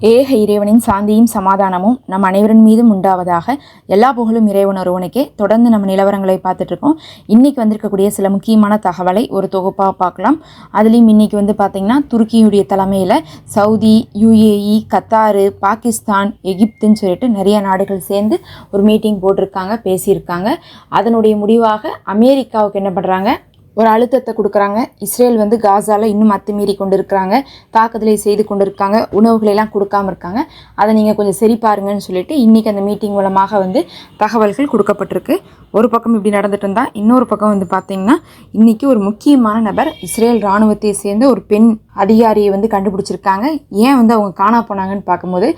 ஏக இறைவனின் சாந்தியும் சமாதானமும் நம் அனைவரின் மீதும் உண்டாவதாக எல்லா புகழும் இறைவன் ஒருவனுக்கே. தொடர்ந்து நம்ம நிலவரங்களை பார்த்துட்ருக்கோம். இன்றைக்கி வந்திருக்கக்கூடிய சில முக்கியமான தகவலை ஒரு தொகுப்பாக பார்க்கலாம். அதுலேயும் இன்னைக்கு வந்து பார்த்திங்கன்னா துருக்கியுடைய தலைமையில் சவுதி யுஏஇ கத்தாரு பாகிஸ்தான் எகிப்துன்னு சொல்லிட்டு நிறைய நாடுகள் சேர்ந்து ஒரு மீட்டிங் போட்டிருக்காங்க பேசியிருக்காங்க. அதனுடைய முடிவாக அமெரிக்காவுக்கு என்ன பண்ணுறாங்க ஒரு அழுத்தத்தை கொடுக்குறாங்க. இஸ்ரேல் வந்து காசாவில் இன்னும் அத்துமீறி கொண்டு இருக்கிறாங்க தாக்குதலை செய்து கொண்டு இருக்காங்க உணவுகளை எல்லாம் கொடுக்காம இருக்காங்க. அதை நீங்கள் கொஞ்சம் சரி பாருங்கன்னு சொல்லிட்டு இன்றைக்கி அந்த மீட்டிங் மூலமாக வந்து தகவல்கள் கொடுக்கப்பட்டிருக்கு. ஒரு பக்கம் இப்படி நடந்துட்டு இருந்தால் இன்னொரு பக்கம் வந்து பார்த்திங்கன்னா இன்றைக்கி ஒரு முக்கியமான நபர் இஸ்ரேல் இராணுவத்தை சேர்ந்த ஒரு பெண் அதிகாரியை வந்து கண்டுபிடிச்சிருக்காங்க. ஏன் வந்து அவங்க காணா போனாங்கன்னு பார்க்கும்போது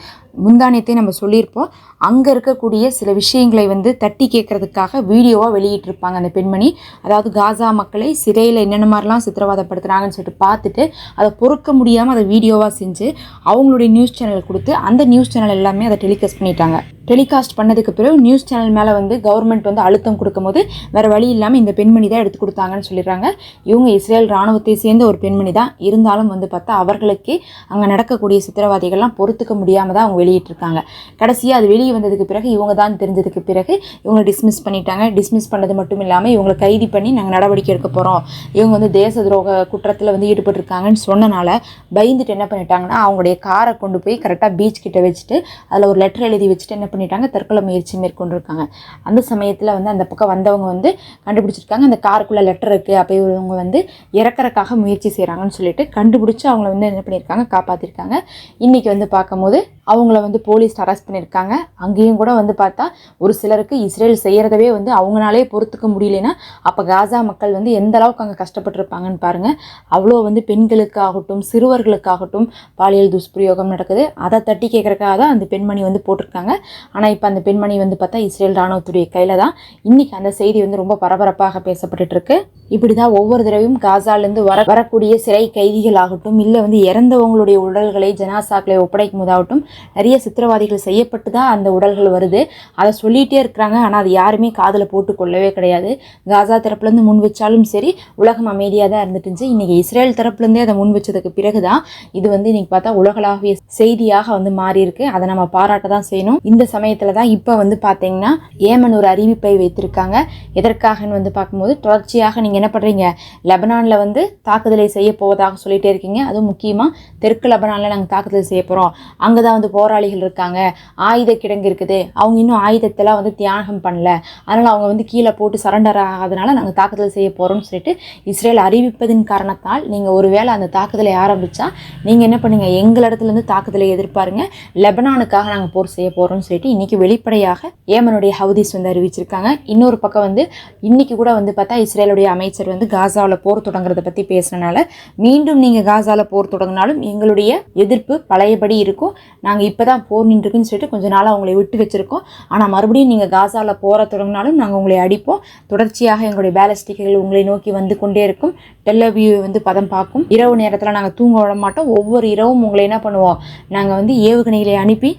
முந்தானியத்தை நம்ம சொல்லியிருப்போம். அங்கே இருக்கக்கூடிய சில விஷயங்களை வந்து தட்டி கேட்கறதுக்காக வீடியோவாக வெளியிட்டிருப்பாங்க அந்த பெண்மணி. அதாவது காசா மக்களை சிறையில் என்னென்ன மாதிரிலாம் சித்திரவதைப்படுத்துகிறாங்கன்னு சொல்லிட்டு பார்த்துட்டு அதை பொறுக்க முடியாமல் அதை வீடியோவாக செஞ்சு அவங்களுடைய நியூஸ் சேனல் கொடுத்து அந்த நியூஸ் சேனல் எல்லாமே அதை டெலிகாஸ்ட் பண்ணிட்டாங்க. டெலிகாஸ்ட் பண்ணதுக்கு பிறகு நியூஸ் சேனல் மேலே வந்து கவர்மெண்ட் வந்து அழுத்தம் கொடுக்கும்போது வேறு வழி இல்லாமல் இந்த பெண்மணி தான் எடுத்து கொடுத்தாங்கன்னு சொல்லிடுறாங்க. இவங்க இஸ்ரேல் இராணுவத்தை சேர்ந்த ஒரு பெண்மணி தான். இருந்தாலும் வந்து பார்த்தா அவர்களுக்கே அங்கே நடக்கக்கூடிய சித்திரவாதிகள்லாம் பொறுத்துக்க முடியாமல் தான் அவங்க வெளியிட்டிருக்காங்க. கடைசியாக அது வெளியே வந்ததுக்கு பிறகு இவங்க தான் தெரிஞ்சதுக்கு பிறகு இவங்களை டிஸ்மிஸ் பண்ணிட்டாங்க. டிஸ்மிஸ் பண்ணது மட்டும் இல்லாமல் இவங்களை கைது பண்ணி நாங்கள் நடவடிக்கை எடுக்க போகிறோம் இவங்க வந்து தேச துரோக குற்றத்தில் வந்து ஈடுபட்டிருக்காங்கன்னு சொன்னனால பயந்துட்டு என்ன பண்ணிட்டாங்கன்னா அவங்களுடைய காரை கொண்டு போய் கரெக்டாக பீச் கிட்ட வச்சுட்டு அதில் ஒரு லெட்டர் எழுதி வச்சுட்டு என்ன பண்ணிட்டாங்க தற்கொலை முயற்சி மேற்கொண்டிருக்காங்க. அந்த சமயத்தில் வந்து அந்த பக்கம் வந்தவங்க வந்து கண்டுபிடிச்சிருக்காங்க அந்த காருக்குள்ளே லெட்டர் இருக்குது அப்போ இவங்க வந்து இறக்கறக்காக முயற்சி செய்கிறாங்கன்னு சொல்லிட்டு கண்டுபிடிச்சி அவங்கள வந்து என்ன பண்ணியிருக்காங்க காப்பாற்றிருக்காங்க இன்றைக்கி வந்து பார்க்கும்போது அவங்கள வந்து போலீஸ் அரெஸ்ட் பண்ணியிருக்காங்க. அங்கேயும் கூட வந்து பார்த்தா ஒரு சிலருக்கு இஸ்ரேல் செய்கிறதவே வந்து அவங்களாலே பொறுத்துக்க முடியலைன்னா அப்போ காசா மக்கள் வந்து எந்த அளவுக்கு அங்கே கஷ்டப்பட்டிருப்பாங்கன்னு பாருங்கள் அவ்வளோ வந்து பெண்களுக்காகட்டும் சிறுவர்களுக்காகட்டும் பாலியல் துஷ்பிரயோகம் நடக்குது. அதை தட்டி கேட்குறக்காக தான் அந்த பெண்மணி வந்து போட்டிருக்காங்க. ஆனால் இப்போ அந்த பெண்மணி வந்து பார்த்தா இஸ்ரேல் ராணுவத்துடைய கையில் தான். இன்றைக்கி அந்த செய்தி வந்து ரொம்ப பரபரப்பாக பேசப்பட்டுருக்கு இப்படி தான் ஒவ்வொரு தடவையும் காசாலேருந்து வர வரக்கூடிய சிறை கைதிகள் ஆகட்டும் இல்லை வந்து இறந்தவங்களுடைய உடல்களை ஜனாசாக்களை ஒப்படைக்கும் போதாகட்டும் நிறைய சித்திரவாதிகள் செய்யப்பட்டு தான் அந்த உடல்கள் வருது. அதை சொல்லிகிட்டே இருக்கிறாங்க. ஆனால் அது யாருமே காதில் போட்டு கொள்ளவே கிடையாது. காசா தரப்புலேருந்து முன் வச்சாலும் சரி உலகம் அமைதியாக தான் இருந்துட்டு இருந்துச்சு. இன்றைக்கி இஸ்ரேல் தரப்புலேருந்தே அதை முன் வச்சதுக்கு பிறகு தான் இது வந்து இன்றைக்கி பார்த்தா உலகளாவிய செய்தியாக வந்து மாறி இருக்கு அதை நம்ம பாராட்ட தான் செய்யணும். இந்த சமயத்தில் தான் இப்போ வந்து பார்த்தீங்கன்னா ஏமன் ஒரு அறிவிப்பை வைத்திருக்காங்க. எதற்காகன்னு வந்து பார்க்கும்போது தொடர்ச்சியாக நீங்கள் என்ன பண்ணுறீங்க லெபனானில் வந்து தாக்குதலை செய்ய போவதாக சொல்லிட்டே இருக்கீங்க. அதுவும் முக்கியமாக தெற்கு லெபனானில் நாங்கள் தாக்குதல் செய்ய போகிறோம் அங்கே தான் வந்து போராளிகள் இருக்காங்க. ஆயுத கிடங்கு இருக்குது. அவங்க இன்னும் ஆயுதத்தெல்லாம் வந்து தியாகம் பண்ணல. அதனால் அவங்க வந்து கீழே போட்டு சரண்டர் ஆகாதனால நாங்கள் தாக்குதல் செய்ய போகிறோம்னு சொல்லிட்டு இஸ்ரேல் அறிவிப்பதின் காரணத்தால் நீங்கள் ஒருவேளை அந்த தாக்குதலை ஆரம்பித்தா நீங்கள் என்ன பண்ணுங்கள் எங்கள் இடத்துலேருந்து தாக்குதலை எதிர்பாருங்க. லெபனானுக்காக நாங்கள் போர் செய்ய போகிறோம்னு சொல்லிட்டு இன்றைக்கி வெளிப்படையாக ஏமனுடைய ஹவுதிஸ் வந்து அறிவிச்சிருக்காங்க. இன்னொரு பக்கம் வந்து இன்றைக்கி கூட வந்து பார்த்தா இஸ்ரேலுடைய அமைச்சர் வந்து காசாவில் போர் தொடங்குறத பற்றி பேசுனனால மீண்டும் நீங்கள் காசாவில் போர் தொடங்கினாலும் எங்களுடைய எதிர்ப்பு பழையபடி இருக்கும். நாங்கள் இப்போ தான் போர் நின்றுருக்குன்னு சொல்லிட்டு கொஞ்ச நாளாக அவங்களை விட்டு வச்சுருக்கோம். ஆனால் மறுபடியும் நீங்கள் காசாவில் போரை தொடங்கினாலும் நாங்கள் உங்களை அடிப்போம். தொடர்ச்சியாக எங்களுடைய பேலஸ்டிக்குகள் உங்களை நோக்கி வந்து கொண்டே இருக்கும். டெல்லவியூ வந்து பதம் பார்க்கும் இரவு நேரத்தில் நாங்கள் தூங்க விட மாட்டோம். ஒவ்வொரு இரவும் உங்களை என்ன பண்ணுவோம்? நாங்கள் வந்து ஏவுகணைகளை அனுப்பி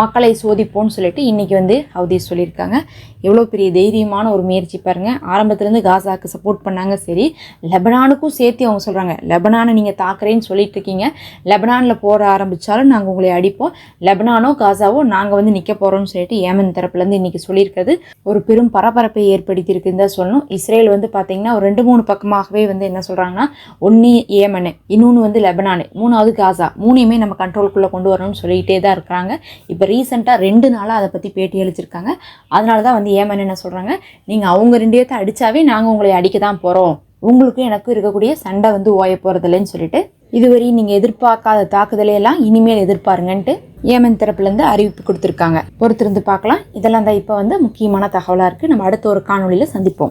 மக்களை சோதிப்போம்னு சொல்லிட்டு இன்றைக்கி வந்து ஹவுதீஸ் சொல்லியிருக்காங்க. எவ்வளோ பெரிய தைரியமான ஒரு முயற்சி பாருங்கள் ஆரம்பத்துலேருந்து காசாக்கு சப்போர்ட் பண்ணாங்க. சரி லெபனானுக்கும் சேர்த்து அவங்க சொல்கிறாங்க லெபனானை நீங்கள் தாக்குறேன்னு சொல்லிட்டு இருக்கீங்க லெபனானில் போகிற ஆரம்பித்தாலும் நாங்கள் உங்களை அடிப்போம். லெபனானோ காசாவோ நாங்கள் வந்து நிற்க போகிறோம்னு சொல்லிட்டு ஏமன் தரப்புலேருந்து இன்றைக்கி சொல்லியிருக்கிறது. ஒரு பெரும் பரபரப்பை ஏற்படுத்தியிருக்குன்னு தான் சொல்லணும். இஸ்ரேல் வந்து பார்த்திங்கன்னா ஒரு ரெண்டு மூணு பக்கமாகவே வந்து என்ன சொல்கிறாங்கன்னா ஒன்று ஏமனு இன்னொன்று வந்து லெபனானு மூணாவது காசா மூணையுமே நம்ம கண்ட்ரோலுக்குள்ளே கொண்டு வரணும்னு சொல்லிகிட்டே தான் இருக்கிறாங்க. இப்போ ரீசெண்டாக ரெண்டு நாளாக அதை பற்றி பேட்டி அளிச்சிருக்காங்க. அதனால தான் வந்து ஏமன் என்ன சொல்கிறாங்க நீங்கள் அவங்க ரெண்டு பேர்த்த அடித்தாவே நாங்கள் உங்களை அடிக்க தான் போகிறோம் உங்களுக்கும் எனக்கும் இருக்கக்கூடிய சண்டை வந்து ஓய போகிறதில்லைன்னு சொல்லிட்டு இதுவரை நீங்கள் எதிர்பார்க்காத தாக்குதலையெல்லாம் இனிமேல் எதிர்பாருங்கன்ட்டு ஏமன் தரப்புலேருந்து அறிவிப்பு கொடுத்துருக்காங்க. பொறுத்திருந்து பார்க்கலாம். இதெல்லாம் தான் இப்போ வந்து முக்கியமான தகவலாக இருக்குது நம்ம அடுத்த ஒரு காணொலியில் சந்திப்போம்.